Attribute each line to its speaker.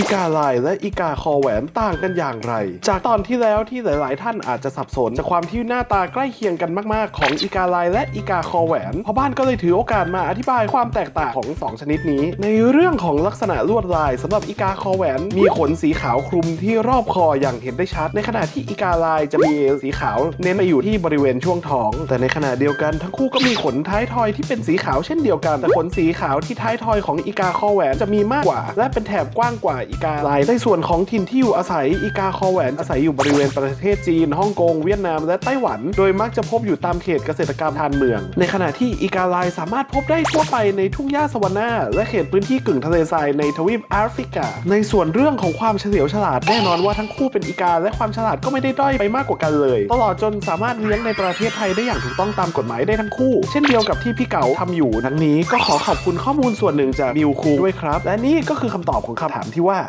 Speaker 1: อีกาลายและอีกาคอแหวนต่างกันอย่างไร จากตอนที่แล้วที่หลาย ๆ ท่านอาจจะสับสนจากความที่หน้าตาใกล้เคียงกันมาก ๆ ของอีกาลายและอีกาคอแหวนพ่อบ้านก็เลยถือโอกาสมาอธิบายความแตกต่างของสองชนิดนี้ ในเรื่องของลักษณะลวดลายสำหรับอีกาคอแหวน มีขนสีขาวคลุมที่รอบคออย่างเห็นได้ชัด ในขณะที่อีกาลายจะมีสีขาวเน้นไปอยู่ที่บริเวณช่วงท้อง แต่ในขณะเดียวกันทั้งคู่ก็มีขนท้ายทอยที่เป็นสีขาวเช่นเดียวกันแต่ขนสีขาวที่ท้ายทอยของอีกาคอแหวนจะมีมากกว่า และเป็นแถบกว้างกว่าอีกาลายในส่วนของถิ่นที่อยู่อาศัยอีกาคอแหวนอาศัยอยู่บริเวณประเทศจีนฮ่องกงเวียดนามและไต้หวัน โดยมักจะพบอยู่ตามเขตเกษตรกรรมทานเมือง ในขณะที่อีกาลายสามารถพบได้ทั่วไปในทุ่งหญ้าสวานาและเขตพื้นที่กึ่งทะเลทรายในทวีปแอฟริกา ในส่วนเรื่องของความเฉลียวฉลาดแน่นอนว่าทั้งคู่เป็นอีกา และความฉลาดก็ไม่ได้ด้อยไปมากกว่ากันเลย ตลอดจนสามารถเลี้ยงในประเทศไทยได้อย่างถูกต้องตามกฎหมายได้ทั้งคู่ เช่นเดียวกับที่พี่เก๋าทำอยู่ทั้งนี้ก็ขอขอบคุณข้อมูลส่วนหนึ่งจากบิวคูด้วยครับ และนี่ก็คือคำตอบของคำถามที่ว่า